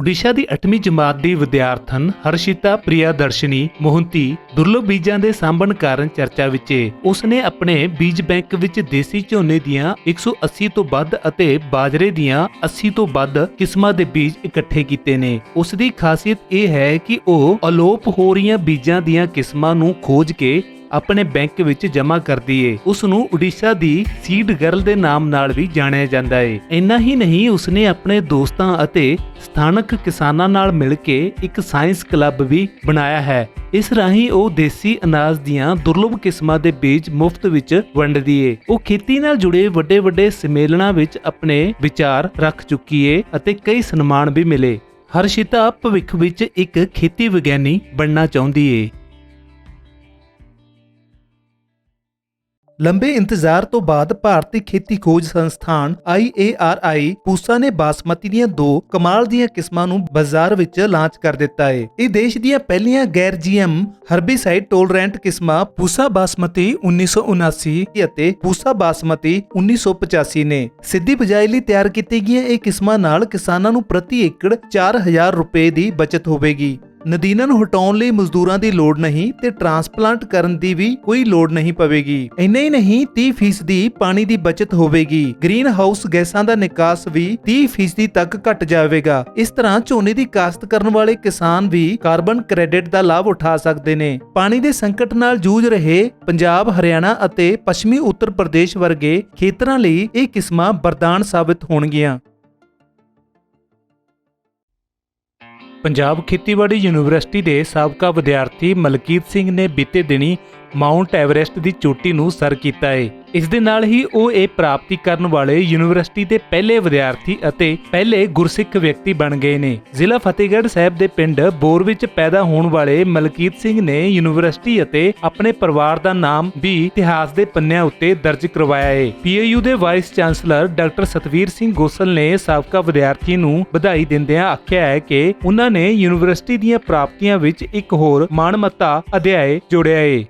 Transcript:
ਓਡੀਸ਼ਾ ਦੀ 8ਵੀਂ ਜਮਾਤ ਦੀ ਵਿਦਿਆਰਥਣ ਹਰਸ਼ਿਤਾ ਪ੍ਰਿਆਦਰਸ਼ਨੀ ਮੋਹੰਤੀ ਦੁਰਲਭ ਬੀਜਾਂ ਦੇ ਸਾਂਭਣ ਕਾਰਨ ਚਰਚਾ ਵਿੱਚ ਏ। ਉਸਨੇ ਆਪਣੇ ਬੀਜ ਬੈਂਕ ਵਿੱਚ ਦੇਸੀ ਝੋਨੇ ਦੀਆਂ 180 ਤੋਂ ਵੱਧ ਅਤੇ ਬਾਜਰੇ ਦੀਆਂ 80 ਤੋਂ ਵੱਧ ਕਿਸਮਾਂ ਦੇ ਬੀਜ ਇਕੱਠੇ ਕੀਤੇ ਨੇ। ਉਸ ਦੀ ਖਾਸੀਅਤ ਇਹ ਹੈ ਕਿ ਉਹ ਅਲੋਪ ਹੋ ਰਹੀਆਂ ਬੀਜਾਂ ਦੀਆਂ ਕਿਸਮਾਂ ਨੂੰ ਖੋਜ ਕੇ ਆਪਣੇ ਬੈਂਕ ਵਿੱਚ ਜਮ੍ਹਾਂ ਕਰਦੀ ਏ। ਉਸ ਨੂੰ ਓਡੀਸ਼ਾ ਦੀ ਸੀਡ ਗਰਲ ਦੇ ਨਾਮ ਨਾਲ ਵੀ ਜਾਣਿਆ ਜਾਂਦਾ ਏ। ਇੰਨਾ ਹੀ ਨਹੀਂ, ਉਸਨੇ ਆਪਣੇ ਦੋਸਤਾਂ ਅਤੇ ਸਥਾਨਕ ਕਿਸਾਨਾਂ ਨਾਲ ਮਿਲ ਕੇ ਇੱਕ ਸਾਇੰਸ ਕਲੱਬ ਵੀ ਬਣਾਇਆ ਹੈ। ਇਸ ਰਾਹੀਂ ਉਹ ਦੇਸੀ ਅਨਾਜ ਦੀਆਂ ਦੁਰਲਭ ਕਿਸਮਾਂ ਦੇ ਬੀਜ ਮੁਫਤ ਵਿੱਚ ਵੰਡਦੀ ਏ। ਉਹ ਖੇਤੀ ਨਾਲ ਜੁੜੇ ਵੱਡੇ ਵੱਡੇ ਸੰਮੇਲਨਾਂ ਵਿੱਚ ਆਪਣੇ ਵਿਚਾਰ ਰੱਖ ਚੁੱਕੀ ਏ ਅਤੇ ਕਈ ਸਨਮਾਨ ਵੀ ਮਿਲੇ। ਹਰਸ਼ਿਤਾ ਭਵਿੱਖ ਵਿੱਚ ਇੱਕ ਖੇਤੀ ਵਿਗਿਆਨੀ ਬਣਨਾ ਚਾਹੁੰਦੀ ਏ। ਲੰਬੇ ਇੰਤਜ਼ਾਰ ਤੋਂ ਬਾਅਦ ਭਾਰਤੀ ਖੇਤੀ ਖੋਜ ਸੰਸਥਾਨ IARI ਪੂਸਾ ਨੇ ਬਾਸਮਤੀ ਦੀਆਂ ਦੋ ਕਮਾਲ ਦੀਆਂ ਕਿਸਮਾਂ ਨੂੰ ਬਾਜ਼ਾਰ ਵਿੱਚ ਲਾਂਚ ਕਰ ਦਿੱਤਾ ਹੈ ਇਹ ਦੇਸ਼ ਦੀਆਂ ਪਹਿਲੀਆਂ ਗੈਰ ਜੀਐਮ ਹਰਬੀਸਾਈਡ ਟੋਲਰੈਂਟ ਕਿਸਮਾਂ ਪੂਸਾ ਬਾਸਮਤੀ 1979 ਅਤੇ ਪੂਸਾ ਬਾਸਮਤੀ 1985 ਨੇ। ਸਿੱਧੀ ਬਿਜਾਈ ਲਈ ਤਿਆਰ ਕੀਤੀ ਗਈਆਂ ਇਹ ਕਿਸਮਾਂ ਨਾਲ ਕਿਸਾਨਾਂ ਨੂੰ ਪ੍ਰਤੀ ਏਕੜ 4000 ਰੁਪਏ ਦੀ ਬਚਤ ਹੋਵੇਗੀ। ਨਦੀਨਾਂ ਨੂੰ ਹਟਾਉਣ ਲਈ ਮਜ਼ਦੂਰਾਂ ਦੀ ਲੋੜ ਨਹੀਂ ਤੇ ਟਰਾਂਸਪਲਾਂਟ ਕਰਨ ਦੀ ਵੀ ਕੋਈ ਲੋੜ ਨਹੀਂ ਪਵੇਗੀ। ਇੰਨਾ ਹੀ ਨਹੀਂ 30% ਦੀ ਪਾਣੀ ਦੀ ਬਚਤ ਹੋਵੇਗੀ। ਗ੍ਰੀਨ ਹਾਊਸ ਗੈਸਾਂ ਦਾ ਨਿਕਾਸ ਵੀ 30% ਤੱਕ ਘਟ ਜਾਵੇਗਾ। ਇਸ ਤਰ੍ਹਾਂ ਝੋਨੇ ਦੀ ਕਾਸ਼ਤ ਕਰਨ ਵਾਲੇ ਕਿਸਾਨ ਵੀ ਕਾਰਬਨ ਕ੍ਰੈਡਿਟ ਦਾ ਲਾਭ ਉਠਾ ਸਕਦੇ ਨੇ। ਪਾਣੀ ਦੇ ਸੰਕਟ ਨਾਲ ਜੂਝ ਰਹੇ ਪੰਜਾਬ, ਹਰਿਆਣਾ ਅਤੇ ਪੱਛਮੀ ਉੱਤਰ ਪ੍ਰਦੇਸ਼ ਵਰਗੇ ਖੇਤਰਾਂ ਲਈ ਇਹ ਕਿਸਮਾਂ ਵਰਦਾਨ ਸਾਬਿਤ ਹੋਣਗੀਆਂ। ਪੰਜਾਬ ਖੇਤੀਬਾੜੀ ਯੂਨੀਵਰਸਿਟੀ ਦੇ ਸਾਬਕਾ ਵਿਦਿਆਰਥੀ ਮਲਕੀਤ ਸਿੰਘ ਨੇ ਬੀਤੇ ਦਿਨੀ ਮਾਊਂਟ ਐਵਰੈਸਟ ਦੀ ਚੋਟੀ ਨੂੰ ਸਰ ਕੀਤਾ ਹੈ ਇਸ ਦੇ ਨਾਲ ਹੀ ਉਹ ਇਹ ਪ੍ਰਾਪਤੀ ਕਰਨ ਵਾਲੇ ਯੂਨੀਵਰਸਿਟੀ ਦੇ ਪਹਿਲੇ ਵਿਦਿਆਰਥੀ ਅਤੇ ਪਹਿਲੇ ਗੁਰਸਿੱਖ ਵਿਅਕਤੀ ਬਣ ਗਏ ਨੇ। ਜ਼ਿਲ੍ਹਾ ਫਤਿਹਗੜ੍ਹ ਸਾਹਿਬ ਦੇ ਪਿੰਡ ਬੋਰ ਵਿੱਚ ਪੈਦਾ ਹੋਣ ਵਾਲੇ ਮਲਕੀਤ ਸਿੰਘ ਨੇ ਯੂਨੀਵਰਸਿਟੀ ਅਤੇ ਆਪਣੇ ਪਰਿਵਾਰ ਦਾ ਨਾਮ ਵੀ ਇਤਿਹਾਸ ਦੇ ਪੰਨਿਆਂ ਉੱਤੇ ਦਰਜ ਕਰਵਾਇਆ ਹੈ ਪੀਏਯੂ ਦੇ vice chancellor doctor Satvir Singh Gosal ਨੇ ਸਾਬਕਾ ਵਿਦਿਆਰਥੀ ਨੂੰ ਵਧਾਈ ਦਿੰਦਿਆਂ ਆਖਿਆ ਹੈ ਕਿ ਉਹਨਾਂ ਨੇ ਯੂਨੀਵਰਸਿਟੀ ਦੀਆਂ ਪ੍ਰਾਪਤੀਆਂ ਵਿੱਚ ਇੱਕ ਹੋਰ ਮਾਣਮੱਤਾ ਅਧਿਆਇ ਜੋੜਿਆ ਹੈ